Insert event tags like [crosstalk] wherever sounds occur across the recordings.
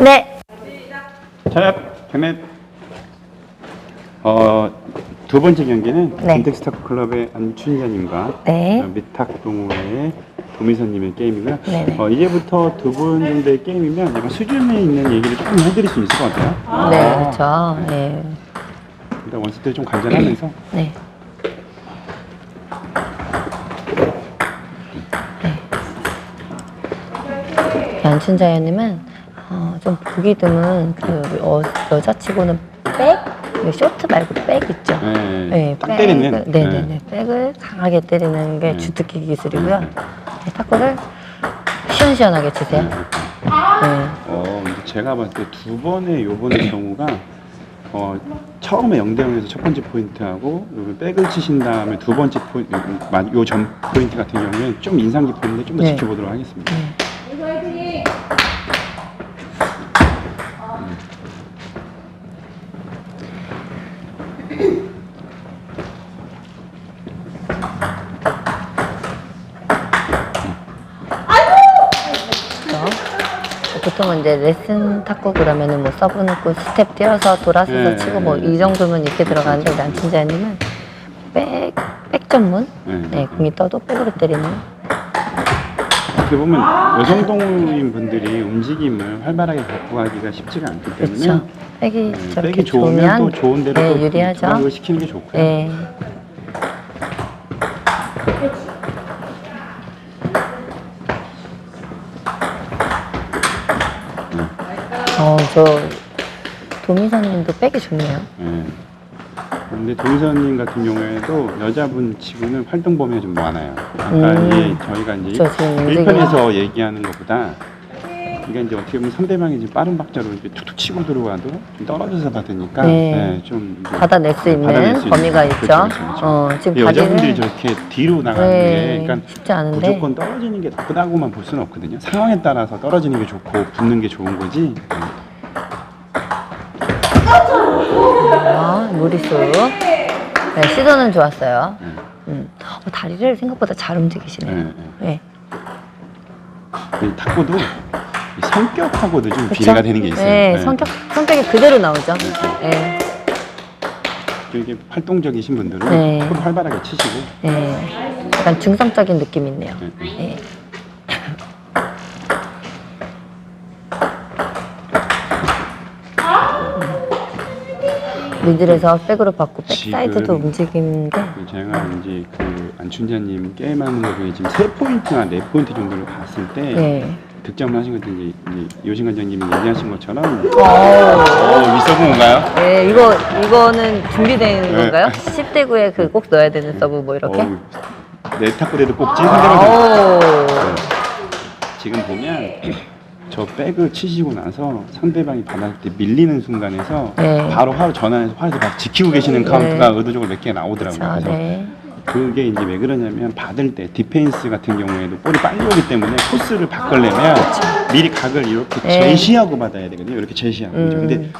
네. 자, 그러면 어, 두 번째 경기는 네. 김택스타크 클럽의 안춘자님과 네. 어, 미탁동호회의 도미선님의 게임이고요. 네네. 어, 이제부터 두 분 정도의 게임이면 약간 수준에 있는 얘기를 조금 해드릴 수 있을 것 같아요. 네, 그렇죠. 네. 일단 원스트 좀 간절하면서 네. 네. 양춘자연님은 어, 좀 보기 드문 그 어, 여자치고는 백, 그 쇼트 말고 백 있죠. 네, 네, 딱 때리는. 백을, 네네 네. 백을 강하게 때리는 게 네. 주특기 기술이고요. 네, 탁구를 시원시원하게 치세요. 네. 네. 어, 근데 제가 봤을 때 두 번의 요번의 경우가 어, 처음에 0대 0에서 첫 번째 포인트하고 요 백을 치신 다음에 두 번째 포인트, 요 전 포인트 같은 경우는 좀 인상 깊었는데 좀 더 네. 지켜보도록 하겠습니다. 네. 보통은 이제 레슨 탁구 그러면은 뭐 서브 넣고 스텝 뛰어서 돌아서서 네. 치고 뭐 이 정도면 이렇게 들어가는데 남친자님은 백, 백 전문? 네. 네, 공이 떠도 백으로 때리는. 어떻게 보면 여성 동호인 분들이 움직임을 활발하게 갖고 가기가 쉽지가 않기 때문에 그렇죠. 백이 네, 저렇게 백이 좋으면 좋으면 또 좋은 대로 네, 또 유리하죠. 시키는 게 좋고요. 네. 어, 저 도미사님도 백이 좋네요. 네. 근데 도희선님 같은 경우에도 여자분 치고는 활동 범위가 좀 많아요. 아까 음. 이제 저희가 이제 저 지금 움직임. 1편에서 얘기하는 것보다 이게 이제 어떻게 보면 상대방이 지금 빠른 박자로 이렇게 툭툭 치고 들어와도 좀 떨어져서 받으니까 네. 네, 좀 이제 받아낼 수 있는 받아낼 수 있는 범위가 그렇죠, 있죠. 그렇죠, 그렇죠. 어, 지금 여자분들이 저렇게 뒤로 나가는 네, 게 그러니까 쉽지 않은데. 무조건 떨어지는 게 나쁘다고만 볼 수는 없거든요. 상황에 따라서 떨어지는 게 좋고 붙는 게 좋은 거지. 네. 아, 무리수. 네, 시도는 좋았어요. 네. 음. 어, 다리를 생각보다 잘 움직이시네요. 네, 네. 이 탁구도 이 성격하고도 좀 그쵸? 비례가 되는 게 있어요. 네, 네. 성격, 성격이 그대로 나오죠. 네. 되게 활동적이신 분들은 네. 탁구도 활발하게 치시고 네. 약간 중성적인 느낌이 있네요. 네, 네. 미들에서 백으로 받고 백사이드도 지금 움직이는 게그 제가 이제 그 안춘자님 게임하는 거 중에 지금 세 포인트나 네 포인트 정도를 봤을 때 네. 득점을 하신 것도 이제, 이제 요신 관장님이 얘기하신 것처럼 어, 어 윗서브 뭔가요? 네, 이거 이거는 준비된 네. 건가요? 10대 9에 그 꼭 넣어야 되는 서브 뭐 이렇게? 어, 내 탁구대도 뽑지 상대방 오. 네. 지금 보면 저 백을 치시고 나서 상대방이 받았을 때 밀리는 순간에서 네. 바로 화로 전환해서 화에서 막 지키고 계시는 네. 카운트가 의도적으로 몇 개 나오더라고요. 자, 그래서 네. 그게 이제 왜 그러냐면 받을 때 디펜스 같은 경우에도 볼이 빨리 오기 때문에 코스를 바꾸려면 미리 각을 이렇게 네. 제시하고 받아야 되거든요. 이렇게 제시하고. 음. 근데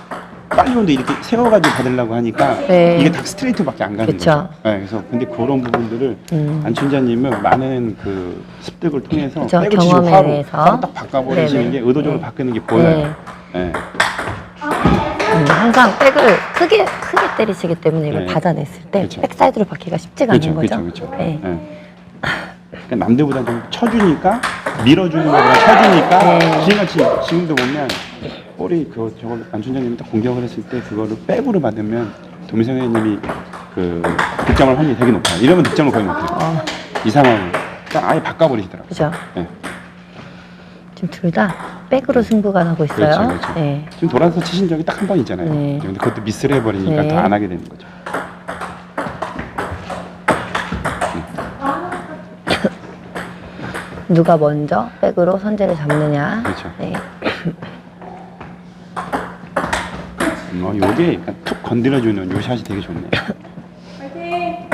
빨리 오는데 이렇게 세워가지고 받으려고 하니까 네. 이게 다 스트레이트밖에 안 가는 그쵸. 거죠. 네, 그래서 근데 그런 부분들을 음. 안춘자님은 많은 그 습득을 통해서 그쵸, 백을 치시고 경험에 화로, 의해서. 화로 딱 바꿔버리시는 네네. 게 의도적으로 네. 바꾸는 게 보여요. 네. 네. 음, 항상 백을 크게 크게 때리시기 때문에 이걸 네. 받아냈을 때 그쵸. 백사이드로 받기가 쉽지가 그렇죠, 않은 거죠. 그렇죠, 그렇죠. 네. 그러니까 남들보다 좀 쳐주니까 밀어주는 것보다 쳐주니까 네. 지금같이 지금도 보면 볼이 그 저걸 안춘자님이 딱 공격을 했을 때 그거를 백으로 받으면 도미선 회장님이 그 득점할 확률이 되게 높아요. 이러면 득점을 거의 못해요. 어, 이 상황을 딱 아예 바꿔버리시더라고요. 그죠. 네. 지금 둘 다 백으로 승부가 나고 있어요. 그렇죠, 그렇죠. 네. 지금 돌아서 치신 적이 딱 한 번 있잖아요. 네. 근데 그것도 미스를 해버리니까 네. 더 안 하게 되는 거죠. 누가 먼저 백으로 선제를 잡느냐. 그렇죠. 네. 음, 어, 요게 약간 툭 건드려주는 요 샷이 되게 좋네요. 근데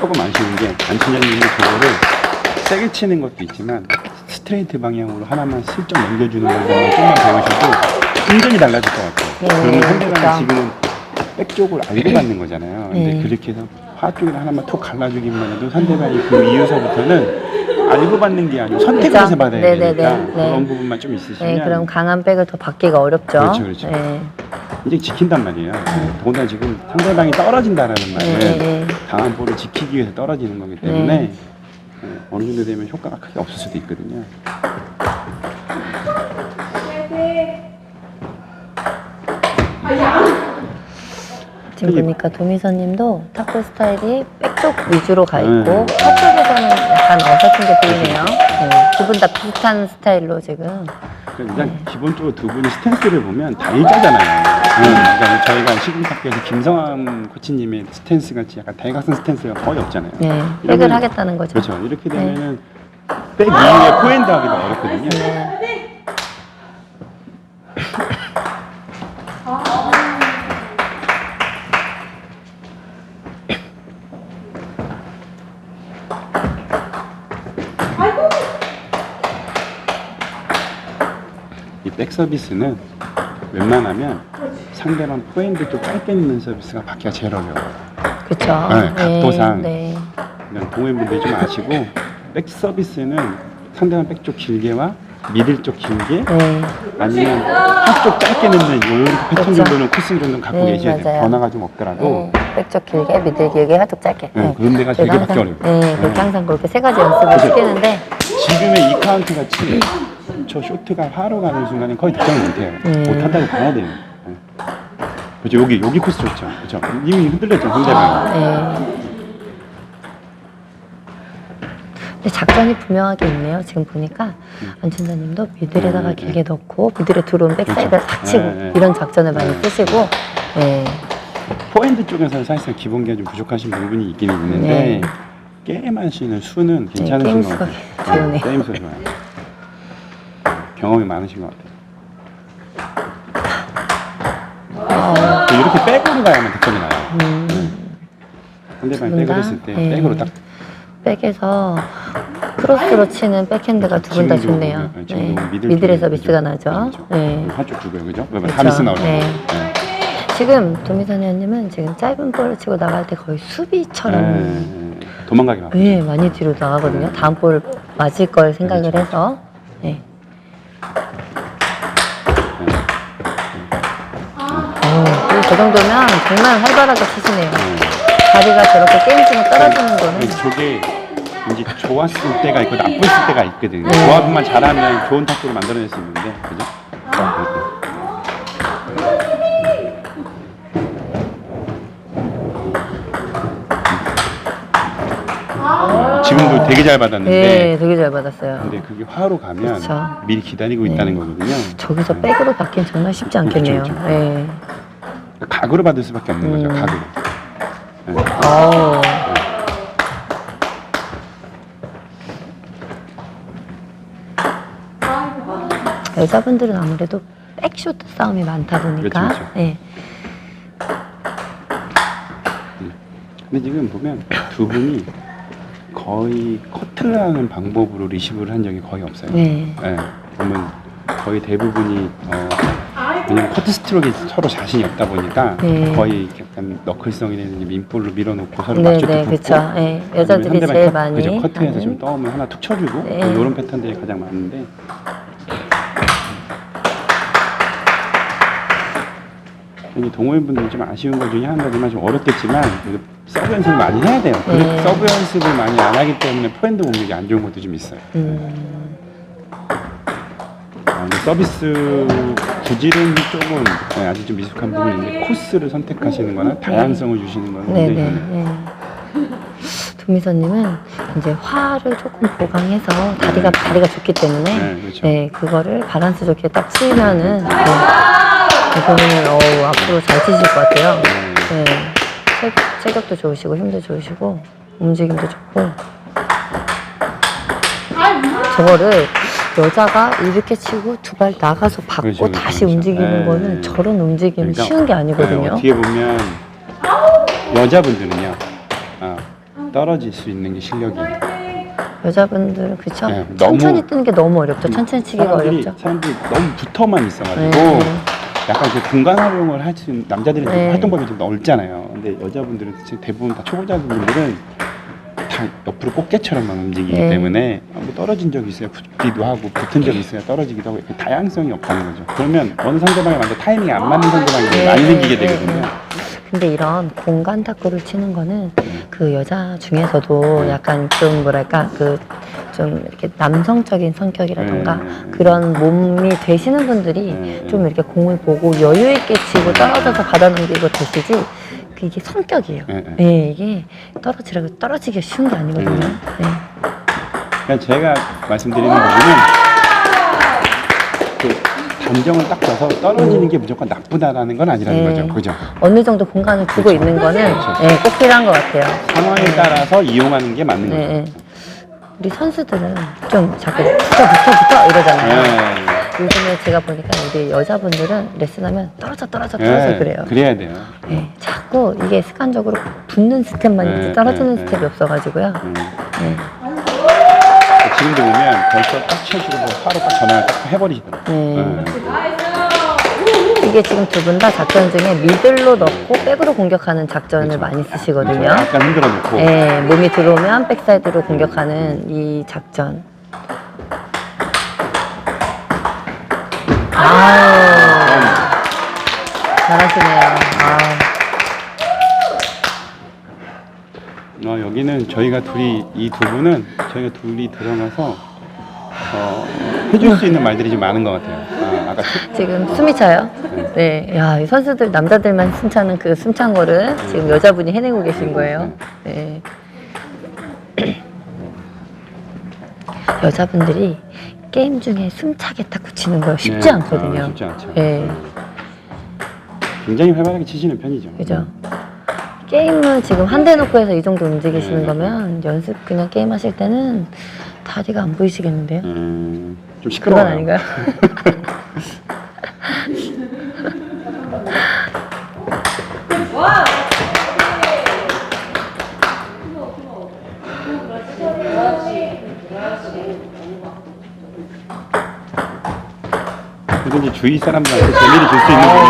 조금 아쉬운 게 안춘자님이 그거를 세게 치는 것도 있지만 스트레이트 방향으로 하나만 슬쩍 넘겨주는 거만 좀만 배우셔도 완전히 달라질 것 같아요. 네, 그러면 상대방이 그렇죠. 지금은 백 쪽을 알고 받는 거잖아요. 근데 네. 그렇게 해서 화 쪽에 하나만 톡 갈라주기만 해도 상대방이 그 이후서부터는 알고 받는 게 아니고 선택을? 해서 받아야 네네네, 되니까 네. 그런 부분만 좀 있으시면 네, 그럼 강한 백을 더 받기가 어렵죠. 그렇죠, 그렇죠. 네. 이제 지킨단 말이에요. 더군다나 지금 상대방이 떨어진다라는 말은 네, 네. 강한 볼을 지키기 위해서 떨어지는 거기 때문에 네, 어느 정도 되면 효과가 크게 없을 수도 있거든요. 지금 보니까 도미서님도 탁구 스타일이 백쪽 위주로 가 있고 네. 서쪽에서는 약간 어설픈 게 보이네요. 네, 두분 다 비슷한 스타일로 지금. 그러니까 일단 기본적으로 두 분이 스탠스를 보면 다 일자잖아요. 음, 그러니까 저희가 시금탁교에서 김성환 코치님의 스탠스 같이 약간 대각선 스탠스가 거의 없잖아요. 네, 이러면- 백을 하겠다는 거죠. 그렇죠. 이렇게 되면은 백 이후에 포핸드 하기가 어렵거든요. 네. 서비스는 웬만하면 상대방 포핸드 쪽 짧게 넣는 서비스가 받기가 제일 어려워요. 그렇죠. 네, 각도상. 네. 그냥 동호인분들이 좀 아시고 백 서비스는 상대방 백쪽 길게와 미들 쪽 길게 네. 아니면 한쪽 짧게 넣는 이런 패턴 그렇죠. 정도는 코스 정도는 갖고 네, 계셔야 돼요. 맞아요. 변화가 좀 없더라도 네. 백쪽 길게, 미들 길게, 하쪽 짧게. 네, 그런 데가 되게 저희가 받기 항상- 어려워요. 네, 그렇게 네. 항상 그렇게 세 가지 연습을 그죠. 시키는데 지금의 이 카운트 같이 저 쇼트가 화로 가는 순간에 거의 득점을 못해요. 음. 못한다고 봐야 돼요. 네. 그렇죠. 여기 여기 코스 좋죠. 그렇죠. 이미 흔들렸죠 상대방. 네. 근데 작전이 분명하게 있네요. 지금 보니까 안춘자님도 미들에다가 음, 길게 넣고 미들에 들어온 백사이드를 그렇죠. 탁 치고 네, 네. 이런 작전을 많이 네. 쓰시고 네. 포핸드 쪽에서는 사실상 기본기가 좀 부족하신 부분이 있긴 있는데 네. 게임하시는 수는 괜찮으신 게임 것 수가 같아요. 좋으네요. 게임 수 좋아요. 경험이 많으신 것 같아요. 또 이렇게 백으로 가야만 득점이 나요. 음, 상대방이 두분 백을 다? 했을 때 네. 백으로 딱 백에서 크로스로 치는 백핸드가 두 분 다 지금도 좋네요. 네. 미들 미들에서 쪽에 미스가? 나죠. 그죠? 네. 한쪽 주고요, 그죠? 그러면 그쵸. 다미스 나오죠. 네. 네. 지금 도미선 의원님은 지금 짧은 볼을 치고 나갈 때 거의 수비처럼 네. 도망가기 막. 네, 많이 뒤로 나가거든요. 다음 볼 맞을 걸 생각을 그렇죠. 해서. 저 정도면 정말 활발하게 치시네요. 다리가 저렇게 게임 중에 떨어지는 거는 저게 이제 좋았을 때가 있고 나빴을 때가 있거든요. 네. 조합만 잘하면 좋은 탁구를 만들어낼 수 있는데, 그죠? 지금도 되게 잘 받았는데, 네, 되게 잘 받았어요. 근데 그게 화로 가면 그쵸. 미리 기다리고 네. 있다는 거거든요. 저기서 네. 백으로 받긴 정말 쉽지 않겠네요. 그쵸, 그쵸. 네. 각으로 받을 수밖에 없는 거죠, 음. 각으로. 네. 어. 여자분들은 아무래도 백쇼트 싸움이 많다 보니까 그렇죠, 그렇죠. 네. 근데 지금 보면 두 분이 거의 커트를 하는 방법으로 리시브를 한 적이 거의 없어요. 네. 네, 보면 거의 대부분이 어, 왜냐면 커트 스트로크에 서로 자신이 없다 보니까 네. 거의 약간 너클성이라든지 민볼로 밀어놓고 서로 네, 맞춰 네, 붙고 그쵸. 네, 여자들이 상대방이 제일 컷- 많이 그죠, 커트에서 하는. 좀 떠오면 하나 툭 쳐주고 네. 이런 패턴들이 가장 많은데 이 동호인분들 좀 아쉬운 것 중에 하나지만 좀 어렵겠지만 그래도 서브 연습을 많이 해야 돼요. 그 네. 서브 연습을 많이 안 하기 때문에 포핸드 공격이 안 좋은 것도 좀 있어요. 음, 아, 근데 서비스 구질은 조금 네, 아직 좀 미숙한 부분이 있는데 코스를 선택하시는 거나 다양성을 주시는 거는 네, 굉장히 네, 좋네요. 네. 도미선님은 이제 화를 조금 보강해서 다리가 다리가 좋기 때문에 네, 그렇죠. 네, 그거를 바란스 좋게 딱 치면은 네, 이 부분은 어우, 앞으로 잘 치실 것 같아요. 네. 네, 체, 체격도 좋으시고 힘도 좋으시고 움직임도 좋고 저거를 여자가 이렇게 치고 두 발 나가서 받고 그렇죠, 그렇죠, 다시 그렇죠. 움직이는 네. 거는 저런 움직임이 그러니까, 쉬운 게 아니거든요. 네, 어떻게 보면 여자분들은요 아, 떨어질 수 있는 게 실력이에요. 여자분들은 그쵸? 네, 천천히 너무- 뜨는 게 너무 어렵죠. 천천히 치기가 사람들이, 어렵죠. 사람들이 너무 붙어만 있어가지고 네. 약간 그 공간 활용을 할 수 있는 남자들은 좀 네. 활동법이 좀 넓잖아요. 근데 여자분들은 지금 대부분 다 초보자분들은 다 옆으로 꽃게처럼만 움직이기 네. 때문에 뭐 떨어진 적이 있어요. 붙기도 하고 붙은 적이 있어요. 떨어지기도 하고 이렇게 다양성이 없다는 거죠. 그러면 어느 상대방이 완전 타이밍이 안 맞는 상대방이 네, 많이 생기게 네, 되거든요. 네. 근데 이런 공간 탁구를 치는 거는 네. 그 여자 중에서도 약간 좀 뭐랄까 그 좀 이렇게 남성적인 성격이라던가 네, 네, 네. 그런 몸이 되시는 분들이 네, 네. 좀 이렇게 공을 보고 여유 있게 치고 떨어져서 받아넘기고 되시지 그게 성격이에요. 네, 네. 네, 이게 떨어지라고 떨어지기가 쉬운 게 아니거든요. 음. 네. 그러니까 제가 말씀드리는 부분은 그 단정을 딱 봐서 떨어지는 게 무조건 나쁘다라는 건 아니라는 네. 거죠. 그죠? 어느 정도 공간을 두고. 있는 거는. 네, 꼭 필요한 것 같아요. 상황에 따라서 이용하는 게 맞는 네, 거죠. 네. 우리 선수들은 좀 자꾸 붙어 붙어 붙어 이러잖아요. 네. 요즘에 제가 보니까 우리 여자분들은 레슨하면 떨어져 떨어져 떨어져 네, 그래요. 그래야 돼요. 네, 자꾸 이게 습관적으로 붙는 스텝만 있지 네, 떨어지는 네, 네. 스텝이 없어가지고요. 음. 네. 지금도 보면 벌써 딱 치워주고 뭐 바로 딱 전화를 딱 해버리시더라고요. 네. 네. 이게 지금 두 분 다 작전 중에 미들로 넣고 백으로 공격하는 작전을 많이 쓰시거든요. 약간 흔들어 놓고 네, 몸이 들어오면 백사이드로 공격하는 이 작전. 아유, 잘하시네요. 아, 어, 여기는 저희가 둘이 이 두 분은 저희가 둘이 들어가서 어, 해줄 수 있는 말들이 좀 많은 것 같아요. 아, 아까 첫- 지금 숨이 차요. 네, 야, 이 선수들 남자들만 숨 차는 그 숨 찬 거를 지금 여자분이 해내고 계신 거예요. 네. 여자분들이 게임 중에 숨차게 탁구 치는 거 쉽지 네, 않거든요. 아, 쉽지 않죠. 네. 굉장히 활발하게 치시는 편이죠. 그죠? 게임을 지금 한 대 놓고 해서 이 정도 움직이시는 네. 거면 연습 그냥 게임 하실 때는 다리가 안 보이시겠는데요? 음, 좀 시끄러워요. 그건 아닌가요? [laughs] 그래도 이제 주위 사람들한테 재미를 줄 수 있는 분이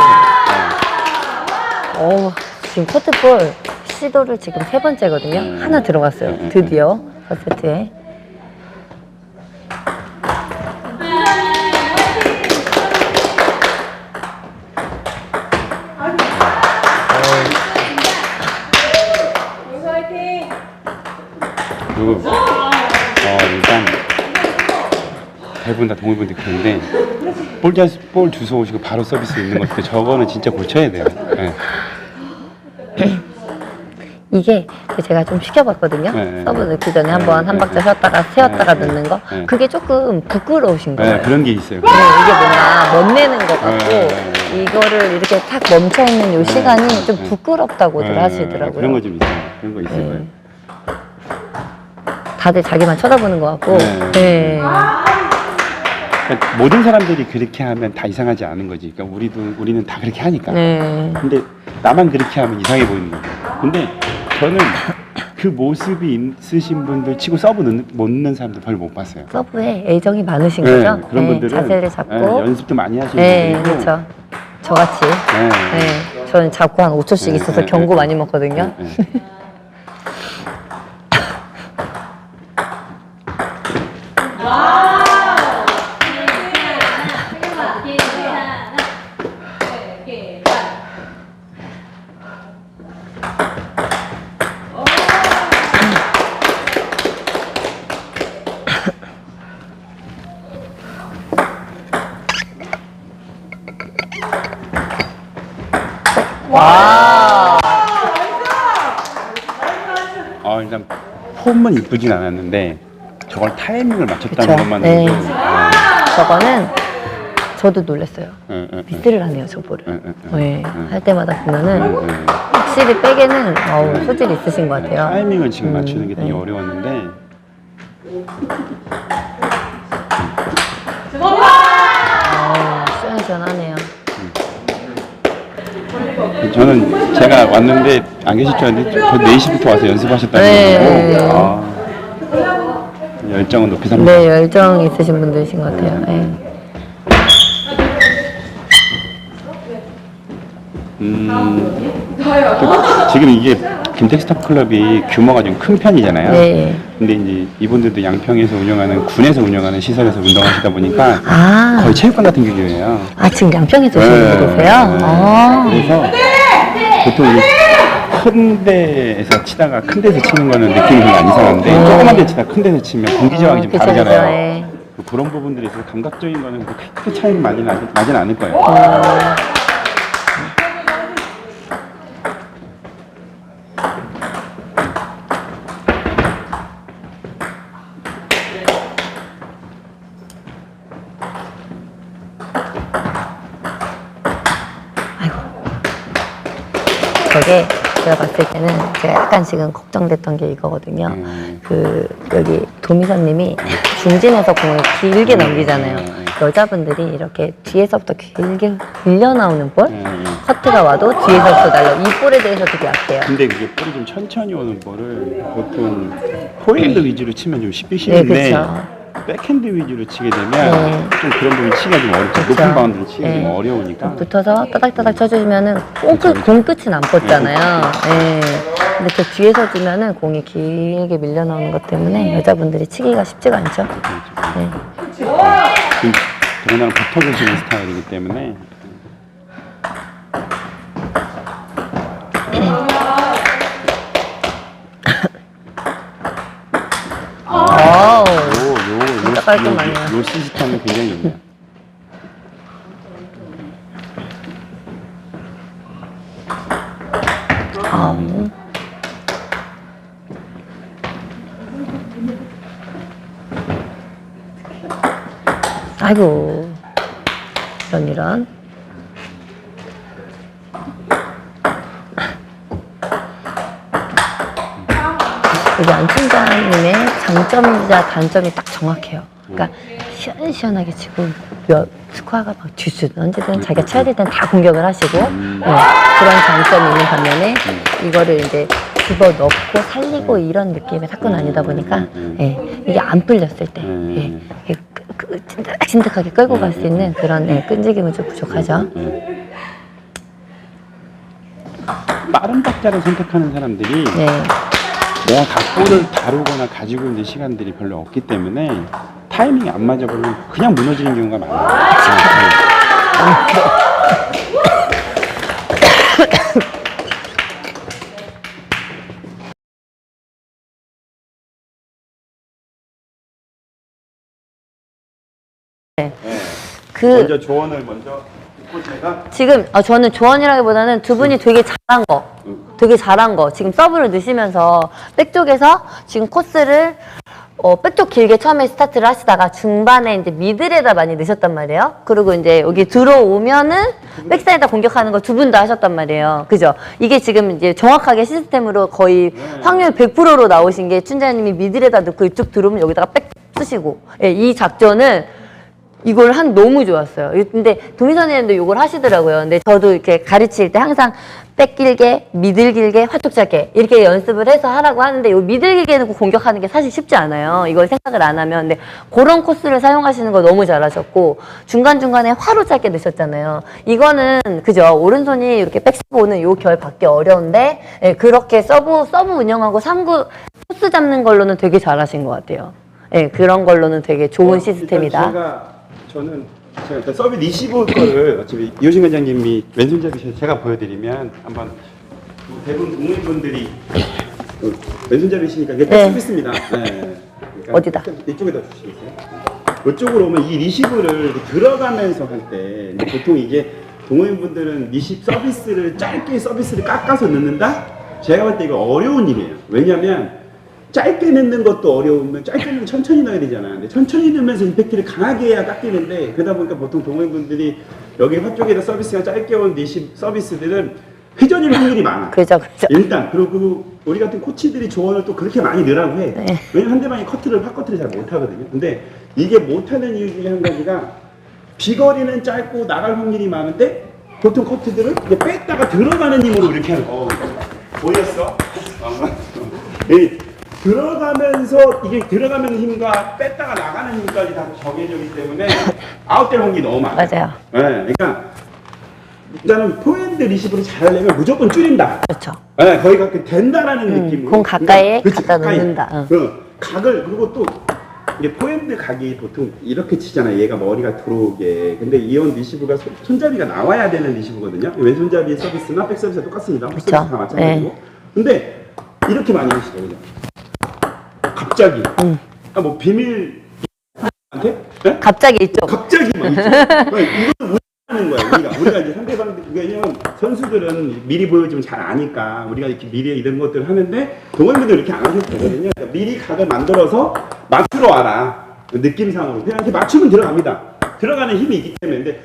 어, 지금 포트볼 시도를 지금 세 번째거든요. 음. 하나 들어갔어요. 음, 음, 드디어 첫 세트에. 그리고 어, 일단 대부분 다 동물분들 그런데 볼, 자, 볼 주워 오시고 바로 서비스 있는 것들 저거는 진짜 고쳐야 돼요. 네. [clears throat] 이게 제가 좀 시켜봤거든요. 네, 네, 서브 네. 넣기 전에 네, 한번 한 네, 박자 네. 쉬었다가 세웠다가 네, 넣는 거. 네. 그게 조금 부끄러우신 거예요. 네, 그런 게 있어요. 네, 이게 뭔가 멋내는 것 같고 네, 네, 이거를 이렇게 탁 멈춰 있는 요 네, 시간이 네, 좀 네. 부끄럽다고들 네, 하시더라고요. 그런 거 좀 있어요. 그런 거 네. 거예요. 다들 자기만 쳐다보는 것 같고. 네. 네. 그러니까 모든 사람들이 그렇게 하면 다 이상하지 않은 거지. 그러니까 우리도 우리는 다 그렇게 하니까. 네. 근데 나만 그렇게 하면 이상해 보이는 거예요. 근데 저는 그 모습이 있으신 분들 치고 서브 넣는, 못 넣는 사람들 별로 못 봤어요. 서브에 애정이 많으신 네, 거죠? 그런 네, 분들은 자세를 잡고. 네, 연습도 많이 하시는 네, 분들이고 그렇죠. 저같이. 네. 네. 저는 잡고 한 5초씩 네, 있어서 네, 경고 네. 많이 먹거든요. 네, 네. 와. [laughs] 어, 일단 폼은 이쁘진 않았는데 저걸 타이밍을 맞췄다는 그쵸. 것만으로도 네. 아, 저거는 저도 놀랐어요. 네, 네, 네. 미스를 하네요, 저 볼을. 네, 네, 네. 할 때마다 보면은 네. 확실히 백에는 어우, 소질이 있으신 것 같아요. 타이밍을 지금 음, 맞추는 게 되게 네. 어려웠는데 어우, 시원시원하네요. 저는 제가 왔는데 안 계실 줄 알았는데 저 4시부터 와서 연습하셨다는 네. 거고 아, 열정은 높이 삽니다. 네, 열정 있으신 분들이신 것 같아요. 네. 음, 그- 지금 이게 김텍스터 클럽이 규모가 좀 큰 편이잖아요. 네. 근데 이제 이분들도 양평에서 운영하는 군에서 운영하는 시설에서 운동하시다 보니까 아, 거의 체육관 같은 규모예요. 아 지금 양평에서 오시는 네. 분이세요? 네. 아, 그래서 보통 이큰 데에서 치다가 큰 데서 치는 거는 느낌이 별로 안 이상한데 조그만 데 치다가 큰 데서 치면 공기 저항이 좀 음. 그쵸, 다르잖아요. 예. 그 그런 부분들에 있어서 감각적인 거는 그렇게 크게 차이는 나진, 않- 나진 않을 거예요. 저게 제가 봤을 때는 제가 약간 지금 걱정됐던 게 이거거든요. 음. 그 여기 도미선님이 중진에서 공을 길게 넘기잖아요. 음. 여자분들이 이렇게 뒤에서부터 길게 밀려 나오는 볼, 음. 커트가 와도 뒤에서부터 날라. 이 볼에 대해서 되게 약해요. 근데 그게 볼이 좀 천천히 오는 볼을 보통 포핸드 위주로 치면 좀 쉽게 네, 쉬운데 그쵸. 백핸드 위주로 치게 되면 네. 좀 그런 부분이 치기가 좀 어렵죠. 높은 바운드로 치기가 네. 좀 어려우니까. 붙어서 따닥따닥 쳐주시면은 공, 끝, 공 끝은 안 뻗잖아요. 예. 근데 저 뒤에서 주면은 공이 길게 밀려 나오는 것 때문에 여자분들이 치기가 쉽지가 않죠. 네. 그 더군다나 붙어 계시는 스타일이기 때문에 어우. 요, 요, 진짜 요, 깔끔하네요. 요, 요 시스템은 굉장히 좋네요. 아우. 아이고. 이런 이런. 여기 안팀장님의 장점이자 단점이 딱 정확해요. 그러니까 시원시원하게 치고 몇 스코어가 막 듀스 언제든 자기가 쳐야 될 땐 다 공격을 하시고 네, 그런 장점이 있는 반면에 이거를 이제 집어 넣고 살리고 이런 느낌의 사건 아니다 보니까 예, 이게 안 풀렸을 때 예, 이게 그, 그 찐득 찐득하게 끌고 갈 수 있는 그런 예, 끈질김은 좀 부족하죠. 빠른 박자를 선택하는 사람들이 네. 내가 각본을 다루거나 가지고 있는 시간들이 별로 없기 때문에 타이밍이 안 맞아버리면 그냥 무너지는 경우가 많아요. 그 먼저 조언을 먼저 제가 지금 어, 저는 조언이라기보다는 두 분이 되게 잘한 거, 되게 잘한 거. 지금 서브를 넣으시면서 백쪽에서 지금 코스를 어, 백쪽 길게 처음에 스타트를 하시다가 중반에 이제 미들에다 많이 넣으셨단 말이에요. 그리고 이제 여기 들어오면은 백사이드 공격하는 거 두 분 다 하셨단 말이에요. 그죠? 이게 지금 이제 정확하게 시스템으로 거의 확률 100%로 나오신 게 춘자님이 미들에다 넣고 이쪽 들어오면 여기다가 백 쓰시고 예, 이 작전은 이걸 한 너무 좋았어요. 근데 도미선님도 이걸 하시더라고요. 근데 저도 이렇게 가르칠 때 항상 백 길게, 미들 길게, 화톡 짧게 이렇게 연습을 해서 하라고 하는데 이 미들 길게 놓고 공격하는 게 사실 쉽지 않아요. 이걸 생각을 안 하면. 근데 그런 코스를 사용하시는 거 너무 잘하셨고 중간중간에 화로 짧게 넣으셨잖아요. 이거는 그죠. 오른손이 이렇게 백스브 오는 요 결 받기 어려운데 예, 그렇게 서브, 서브 운영하고 삼구 코스 잡는 걸로는 되게 잘하신 것 같아요. 예, 그런 걸로는 되게 좋은 시스템이다. 저는 제가 일단 서비 리시브 거를 어차피 이호진 관장님이 왼손잡이 제가 보여드리면 한번 대부분 동호인분들이 그 왼손잡이시니까 이게 네. 서비스입니다. 네. 그러니까 [laughs] 어디다? 이쪽에다 주시겠어요? 이쪽으로 오면 이 리시브를 이렇게 들어가면서 할 때 보통 이게 동호인분들은 리시브 서비스를 짧게 서비스를 깎아서 넣는다? 제가 볼 때 이거 어려운 일이에요. 왜냐면 짧게 넣는 것도 어려우면 짧게 넣으면 천천히 넣어야 되잖아요. 근데 천천히 넣으면서 임팩트를 강하게 해야 깎이는데 그러다 보니까 보통 동호인분들이 여기 화쪽에다 서비스가 짧게 온 리시브 서비스들은 회전일 확률이 많아. 그죠, 그죠. 일단 그리고 우리 같은 코치들이 조언을 또 그렇게 많이 넣으라고 해. 네. 왜냐면 상대방이 커트를 팝커트를 잘 못하거든요. 근데 이게 못하는 이유 중에 한 가지가 비거리는 짧고 나갈 확률이 많은데 보통 커트들은 뺐다가 들어가는 힘으로 이렇게 하는 거. 어, 보였어? 이 들어가면서 이게 들어가는 힘과 뺐다가 나가는 힘까지 다 정해져 있기 때문에 아웃될 확률이 너무 많아. 맞아요. 네, 그러니까 일단은 포핸드 리시브를 잘하려면 무조건 줄인다. 그렇죠. 네, 거의 그렇게 된다라는 음, 느낌으로. 공 가까이에 그러니까, 갖다 가까이. 놓는다. 응. 그 각을 그리고 또 이게 포핸드 각이 보통 이렇게 치잖아요. 얘가 머리가 들어오게. 근데 이온 리시브가 손- 손잡이가 나와야 되는 리시브거든요. 왼손잡이 서비스나 백 서비스가 똑같습니다. 백 그쵸. 서비스 다 마찬가지고. 근데 이렇게 많이 하시거든요. 갑자기. 음. 아, 뭐 비밀 한테? 네? 갑자기 이쪽. 갑자기 막 있죠. 막 이걸 하는 거야 우리가 우리가 이제 상대방 왜냐면 선수들은 미리 보여주면 잘 아니까 우리가 이렇게 미리 이런 것들을 하는데 동호인분들 이렇게 안 하셔도 되거든요 그러니까 미리 각을 만들어서 맞추러 와라 느낌상으로 그냥 이렇게 맞추면 들어갑니다 들어가는 힘이 있기 때문에 근데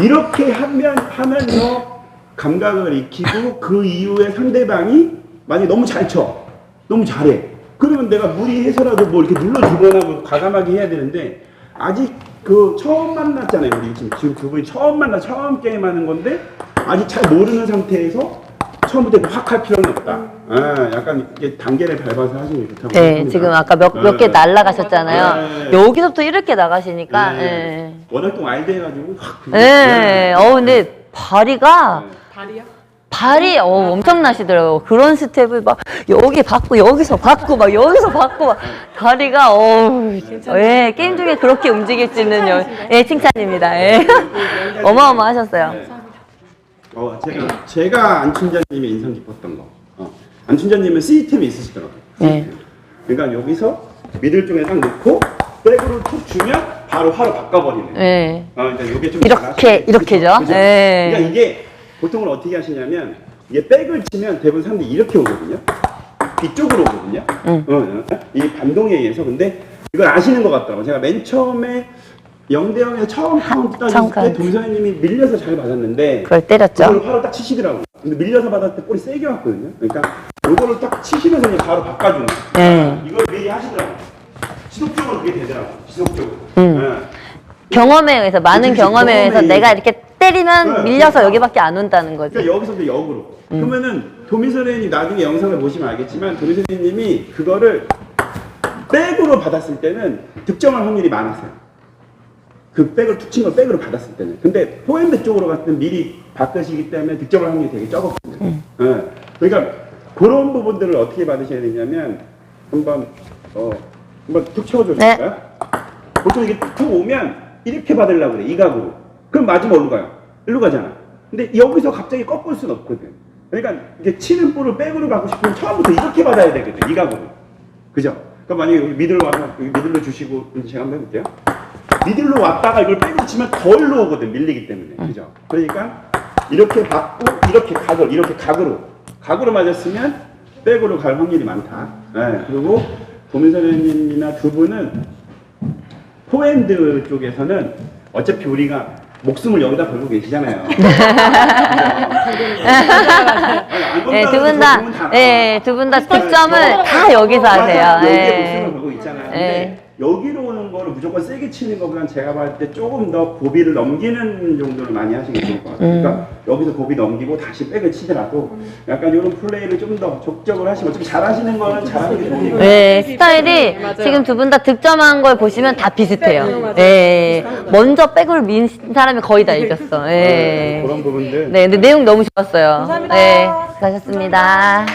이렇게 하면 하면서 감각을 익히고 그 이후에 상대방이 만약에 너무 잘 쳐 너무 잘해 그러면 내가 무리해서라도 뭐 이렇게 눌러주거나 뭐 과감하게 해야 되는데 아직 그 처음 만났잖아요 우리 지금 지금 두 분이 처음 만나 처음 게임하는 건데 아직 잘 모르는 상태에서 처음부터 확 할 필요는 없다. 아, 약간 이게 단계를 밟아서 하시는 게 좋다고 네, 생각합니다. 지금 아까 몇 몇 개 네. 날라가셨잖아요. 네. 여기서부터 이렇게 나가시니까. 네. 예. 워낙 또 알대 해가지고 확. 예. 네. 어 근데 발이가 다리요? 발이 어, 엄청나시더라고요. 그런 스텝을 막 여기 받고 여기서 받고 막 여기서 받고 막 다리가 어, 예, 게임 중에 그렇게 움직일 수 있는 여, 예, 칭찬입니다. 예. [laughs] 어마어마하셨어요. 네. 어, 제가 제가 안춘자님의 인상 깊었던 거. 어, 안춘자님은 시스템이 있으시더라고요. 네. 그러니까 여기서 미들 쪽에 딱 놓고 백으로 툭 주면 바로 화로 바꿔버리는. 예. 아, 그러니까 이게 좀 이렇게, 잘하시네. 이렇게죠? 그죠? 네. 그러니까 이게 보통은 어떻게 하시냐면 이게 백을 치면 대부분 사람들이 이렇게 오거든요. 뒤쪽으로 오거든요. 응. 어, 어, 이 반동에 의해서 근데 이걸 아시는 것 같더라고. 제가 맨 처음에 0대 0에서 처음 카운트 따졌을 때. 동선님이 밀려서 잘 맞았는데 그걸 때렸죠. 그걸 바로 딱 치시더라고요. 근데 밀려서 받았을 때 볼이 세게 왔거든요. 그러니까 이거를 딱 치시면서 그냥 바로 바꿔주는. 네. 이걸 미리 하시더라고요. 지속적으로 그게 되더라고요. 지속적으로. 음. 네. 경험에 의해서 많은 경험에 의해서 내가 이렇게 때리면 네. 밀려서 여기밖에 안 온다는 거지. 그러니까 여기서부터 역으로. 그러면은 도미 선생님 나중에 영상을 보시면 알겠지만 도미 선생님이 그거를 백으로 받았을 때는 득점할 확률이 많았어요. 그 백을 툭 친 걸 백으로 받았을 때는. 근데 포핸드 쪽으로 갔을 때 미리 바꾸시기 때문에 득점할 확률이 되게 적었거든요. 예. 그러니까 그런 부분들을 어떻게 받으셔야 되냐면 한번 어 한번 툭 쳐주실까요? 보통 이게 툭 오면 이렇게 받으려고 그래 이 각으로 그럼 맞으면 어디로 가요? 일로 가잖아. 근데 여기서 갑자기 꺾을 수는 없거든. 그러니까 이게 치는 볼을 백으로 가고 싶으면 처음부터 이렇게 받아야 되거든 이 각으로. 그죠? 그럼 만약에 여기 미들로 와서 여기 미들로 주시고 이제 제가 한번 해볼게요. 미들로 왔다가 이걸 백으로 치면 더 일로 오거든 밀리기 때문에. 그죠? 그러니까 이렇게 받고 이렇게 각을 이렇게 각으로. 각으로 맞았으면 백으로 갈 확률이 많다. 네, 그리고 도민선생님이나 두 분은 포핸드 쪽에서는 어차피 우리가 목숨을 여기다 걸고 계시잖아요. 네, 두 분 다, 네, 두 분 다 득점을 다 여기서 하세요. 여기에 네. 목숨을 걸고 있잖아요. 근데 네. 여기로 오는 거를 무조건 세게 치는 것보다는 제가 봤을 때 조금 더 고비를 넘기는 정도를 많이 하시는 게 좋을 것 같아요. 음. 그러니까 여기서 고비 넘기고 다시 백을 치더라도 약간 이런 플레이를 좀 더 적극적으로 하시면 어차피 잘하시는 거는 잘하는 게 좋으니까. 네, 스타일이 맞아요. 지금 두 분 다 득점한 걸 보시면 다 네, 비슷해요. 네, 먼저 백을 민 사람이 거의 다 이겼어. 네, 네. 그런 부분들 네, 근데 내용 너무 좋았어요. 감사합니다. 네, 수고하셨습니다.